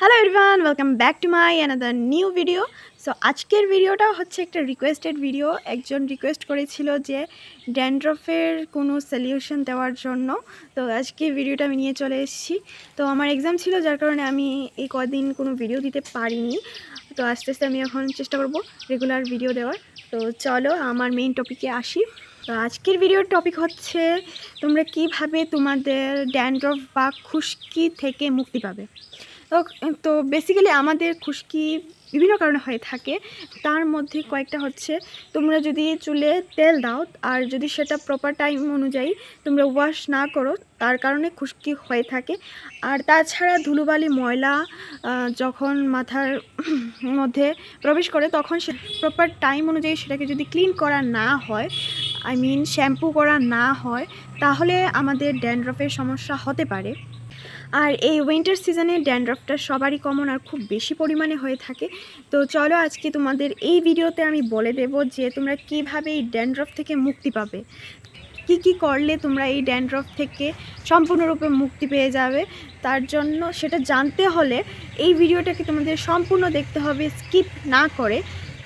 Hello everyone welcome back to my another new video so আজকের ভিডিওটা হচ্ছে একটা রিকোয়েস্টেড ভিডিও একজন রিকোয়েস্ট করেছিল যে ড্যান্ড্রফের কোনো সলিউশন দেওয়ার জন্য। তো আজকে ভিডিওটা আমি নিয়ে চলে এসেছি। তো আমার এক্সাম ছিল, যার কারণে আমি এই কদিন কোনো ভিডিও দিতে পারিনি। তো আস্তে আস্তে আমি এখন চেষ্টা করব রেগুলার ভিডিও দেওয়ার। তো চলো আমার মেইন টপিকে আসি। তো আজকের ভিডিওর টপিক হচ্ছে, তোমরা কীভাবে তোমাদের ড্যান্ড্রফ বা খুশকি থেকে মুক্তি পাবে? তো তো বেসিক্যালি আমাদের খুশকি বিভিন্ন কারণে হয়ে থাকে। তার মধ্যে কয়েকটা হচ্ছে, তোমরা যদি চুলে তেল দাও আর যদি সেটা প্রপার টাইম অনুযায়ী তোমরা ওয়াশ না করো, তার কারণে খুশকি হয়ে থাকে। আর তাছাড়া ধুলোবালি ময়লা যখন মাথার মধ্যে প্রবেশ করে, তখন সে প্রপার টাইম অনুযায়ী সেটাকে যদি ক্লিন করা না হয় আই মিন শ্যাম্পু করা না হয়, তাহলে আমাদের ড্যান্ড্রফের সমস্যা হতে পারে। আর এই উইন্টার সিজনে ড্যান্ড্রফটা সবারই কমন আর খুব বেশি পরিমাণে হয়ে থাকে। তো চলো আজকে তোমাদের এই ভিডিওতে আমি বলে দেব যে তোমরা কীভাবে এই ড্যান্ড্রফ থেকে মুক্তি পাবে। কি কি করলে তোমরা এই ড্যান্ড্রফ থেকে সম্পূর্ণরূপে মুক্তি পেয়ে যাবে, তার জন্য সেটা জানতে হলে এই ভিডিওটাকে তোমাদের সম্পূর্ণ দেখতে হবে স্কিপ না করে।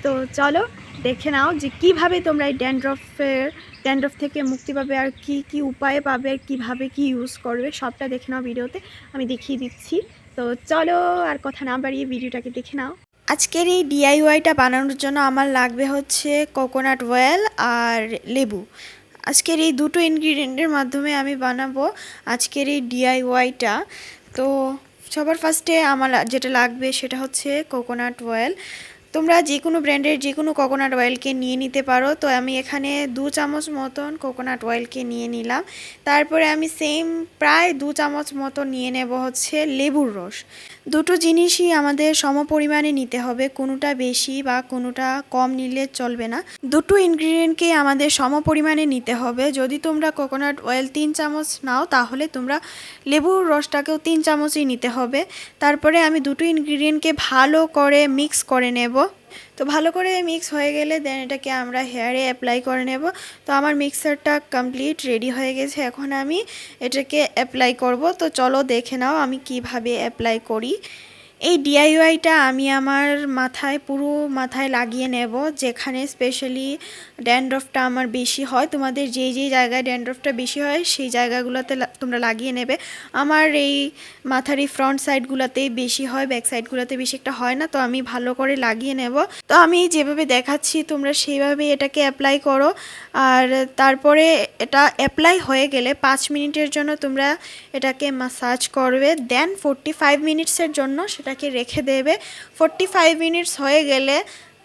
তো চলো দেখে নাও যে কীভাবে তোমরা এই ড্যান্ড্রফের, ড্যান্ড্রফ থেকে মুক্তি পাবে আর কি কি উপায়ে পাবে আর কীভাবে কি ইউজ করবে, সবটা দেখে নাও ভিডিওতে, আমি দেখিয়ে দিচ্ছি। তো চলো আর কথা না বাড়িয়ে ভিডিওটাকে দেখে নাও। আজকের এই ডিআইওয়াইটা বানানোর জন্য আমার লাগবে হচ্ছে কোকোনাট অয়েল আর লেবু। আজকের এই দুটো ইনগ্রিডিয়েন্টের মাধ্যমে আমি বানাবো আজকের এই ডিআইওয়াইটা তো সবার ফার্স্টে আমার যেটা লাগবে সেটা হচ্ছে কোকোনাট অয়েল তোমরা যে কোনো ব্র্যান্ডের যে কোনো কোকোনাট অয়েলকে নিয়ে নিতে পারো। তো আমি এখানে দু চামচ মতন কোকোনাট অয়েলকে নিয়ে নিলাম। তারপরে আমি সেম প্রায় দু চামচ মতো নিয়ে নেব হচ্ছে লেবুর রস। দুটো জিনিসই আমাদের সম পরিমাণে নিতে হবে, কোনোটা বেশি বা কোনোটা কম নিলে চলবে না। দুটো ইনগ্রিডিয়েন্টকে আমাদের সম পরিমাণে নিতে হবে। যদি তোমরা কোকোনাট অয়েল তিন চামচ নাও, তাহলে তোমরা লেবুর রসটাকেও তিন চামচই নিতে হবে। তারপরে আমি দুটো ইনগ্রিডিয়েন্টকে ভালো করে মিক্স করে নেব। তো ভালো করে মিক্স হয়ে গেলে দেন এটাকে আমরা হেয়ারে অ্যাপ্লাই করে নেব। তো আমার মিক্সারটা কমপ্লিট রেডি হয়ে গেছে। এখন আমি এটাকে অ্যাপ্লাই করব। তো চলো দেখে নাও আমি কীভাবে অ্যাপ্লাই করি। এই ডিআইওয়াইটা আমি আমার মাথায়, পুরো মাথায় লাগিয়ে নেব, যেখানে স্পেশালি ড্যান্ড্রফটা আমার বেশি হয়। তোমাদের যেই যেই জায়গায় ড্যান্ড্রফটা বেশি হয়, সেই জায়গাগুলোতে তোমরা লাগিয়ে নেবে। আমার এই মাথার এই ফ্রন্ট সাইডগুলোতেই বেশি হয় ব্যাক সাইডগুলোতে বেশি একটা হয় না, তো আমি ভালো করে লাগিয়ে নেব। তো আমি যেভাবে দেখাচ্ছি, তোমরা সেইভাবে এটাকে অ্যাপ্লাই করো। আর তারপরে এটা অ্যাপ্লাই হয়ে গেলে পাঁচ মিনিটের জন্য তোমরা এটাকে মাসাজ করবে। দেন ফোরটি ফাইভ মিনিটসের জন্য সেটাকে রেখে দেবে। ফোরটি ফাইভ মিনিটস হয়ে গেলে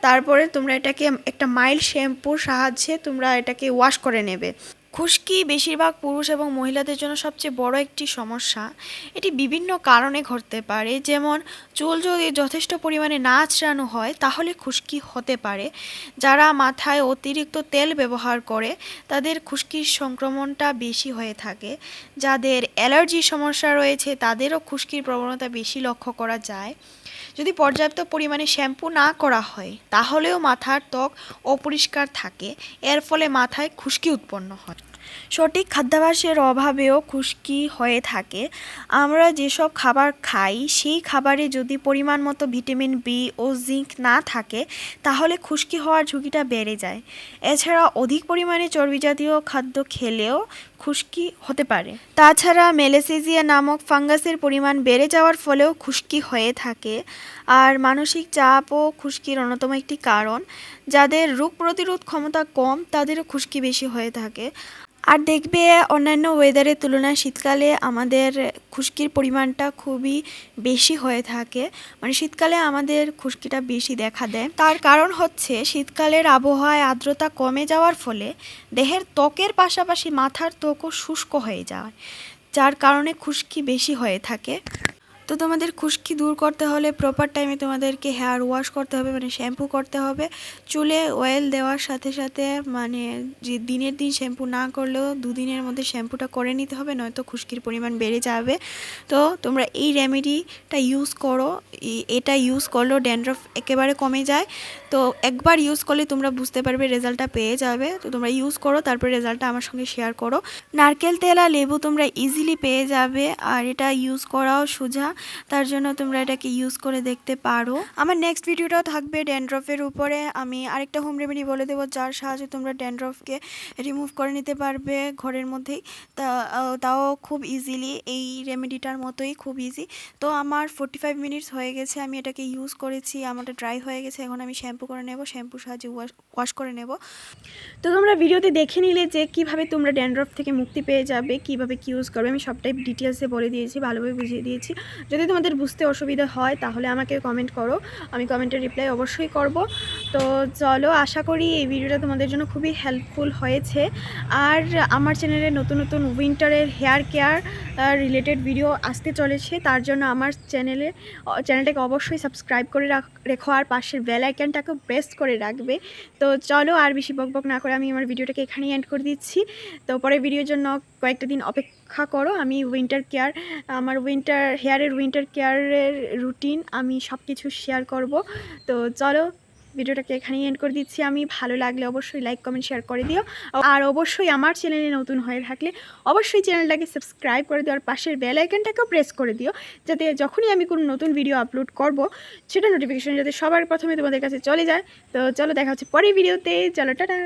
তারপরে তোমরা এটাকে একটা মাইল্ড শ্যাম্পুর সাহায্যে তোমরা এটাকে ওয়াশ করে নেবে। খুশকি বেশিরভাগ পুরুষ এবং মহিলাদের জন্য সবচেয়ে বড় একটি সমস্যা। এটি বিভিন্ন কারণে ঘটতে পারে। যেমন, চুল যদি যথেষ্ট পরিমাণে না আঁচড়ানো হয়, তাহলে খুশকি হতে পারে। যারা মাথায় অতিরিক্ত তেল ব্যবহার করে, তাদের খুশকির সংক্রমণটা বেশি হয়ে থাকে। যাদের অ্যালার্জির সমস্যা রয়েছে, তাদেরও খুশকির প্রবণতা বেশি লক্ষ্য করা যায়। যদি পর্যাপ্ত পরিমাণে শ্যাম্পু না করা হয়, তাহলেও মাথার ত্বক অপরিষ্কার থাকে। এর ফলে মাথায় খুশকি উৎপন্ন হয়। সঠিক খাদ্যাভ্যাসের অভাবেও খুশকি হয়ে থাকে। আমরা যেসব খাবার খাই, সেই খাবারে যদি পরিমাণ মতো ভিটামিন বি ও জিঙ্ক না থাকে, তাহলে খুশকি হওয়ার ঝুঁকিটা বেড়ে যায়। এছাড়া অধিক পরিমাণে চর্বি জাতীয় খাদ্য খেলেও খুশকি হতে পারে। তাছাড়া মেলেসেজিয়া নামক ফাঙ্গাসের পরিমাণ বেড়ে যাওয়ার ফলেও খুশকি হয়ে থাকে। আর মানসিক চাপও খুশকির অন্যতম একটি কারণ। যাদের রোগ প্রতিরোধ ক্ষমতা কম, তাদেরও খুশকি বেশি হয়ে থাকে। আর দেখবে অন্যান্য ওয়েদারের তুলনায় শীতকালে আমাদের খুশকির পরিমাণটা খুবই বেশি হয়ে থাকে। মানে শীতকালে আমাদের খুশকিটা বেশি দেখা দেয়। তার কারণ হচ্ছে শীতকালের আবহাওয়ায় আর্দ্রতা কমে যাওয়ার ফলে দেহের ত্বকের পাশাপাশি মাথার ত্বকও শুষ্ক হয়ে যায়, যার কারণে খুশকি বেশি হয়ে থাকে। তো তোমাদের খুশকি দূর করতে হলে প্রপার টাইমে তোমাদেরকে হেয়ার ওয়াশ করতে হবে মানে শ্যাম্পু করতে হবে। চুলে অয়েল দেওয়ার সাথে সাথে মানে যে দিনের দিন শ্যাম্পু না করলেও দুদিনের মধ্যে শ্যাম্পুটা করে নিতে হবে, নয়তো খুশকির পরিমাণ বেড়ে যাবে। তো তোমরা এই রেমেডিটা ইউজ করো। এটা ইউজ করলেও ড্যান্ড্রফ একেবারে কমে যায়। তো তো একবার ইউজ করলে তোমরা বুঝতে পারবে রেজাল্টটা পেয়ে যাবে। তো তোমরা ইউজ করো, তারপরে রেজাল্টটা আমার সঙ্গে শেয়ার করো। নারকেল তেল আর লেবু তোমরা ইজিলি পেয়ে যাবে। আর এটা ইউজ করাও সোজা। তার জন্য তোমরা এটাকে ইউজ করে দেখতে পারো। আমার নেক্সট ভিডিওটাও থাকবে ড্যান্ড্রফের উপরে। আমি আরেকটা হোম রেমেডি বলে দেবো, যার সাহায্যে তোমরা ড্যান্ড্রফকে রিমুভ করে নিতে পারবে ঘরের মধ্যেই। তা তাও খুব ইজিলি এই রেমেডিটার মতোই খুব ইজি তো আমার ফোর্টি ফাইভ মিনিটস হয়ে গেছে, আমি এটাকে ইউজ করেছি, আমারটা ড্রাই হয়ে গেছে, এখন আমি শ্যাম্পু করে নেব শ্যাম্পুর সাহায্যে ওয়াশ ওয়াশ করে নেব। তো তোমরা ভিডিওতে দেখে নিলে যে কীভাবে তোমরা ড্যান্ড্রফ থেকে মুক্তি পেয়ে যাবে, কীভাবে কি ইউজ করবে, আমি সবটাই ডিটেলসে বলে দিয়েছি, ভালোভাবে বুঝিয়ে দিয়েছি। যদি তোমাদের বুঝতে অসুবিধা হয়, তাহলে আমাকে কমেন্ট করো। আমি কমেন্টের রিপ্লাই অবশ্যই করব। তো চলো, আশা করি এই ভিডিওটা তোমাদের জন্য খুবই হেল্পফুল হয়েছে। আর আমার চ্যানেলে নতুন নতুন উইন্টারের হেয়ার কেয়ার রিলেটেড ভিডিও আসতে চলেছে। তার জন্য আমার চ্যানেলে চ্যানেলটাকে অবশ্যই সাবস্ক্রাইব করে রাখ, রেখো। আর পাশের বেল আইকনটাকে প্রেস করে রাখবে। তো চলো, আর বেশি বকবক না করে আমি আমার ভিডিওটাকে এখানেই এন্ড করে দিচ্ছি। তো পরের ভিডিওর জন্য কয়েকটা দিন অপেক্ষা করো, আমি উইন্টার কেয়ার আমার উইন্টার হেয়ারের উইন্টার কেয়ারের রুটিন আমি সব কিছু শেয়ার করব। তো চলো, ভিডিওটাকে এখানেই এন্ড করে দিচ্ছি। আমি ভালো লাগলে অবশ্যই লাইক কমেন্ট শেয়ার করে দিও। আর অবশ্যই আমার চ্যানেলে নতুন হয়ে থাকলে অবশ্যই চ্যানেলটাকে সাবস্ক্রাইব করে দিও আর পাশের বেল আইকনটাকেও প্রেস করে দিও। যাতে যখনই আমি কোনো নতুন ভিডিও আপলোড করব, সেটা নোটিফিকেশন যাতে সবার প্রথমে তোমাদের কাছে চলে যায়। তো চলো, দেখা হচ্ছে পরের ভিডিওতে চলো, টাটা!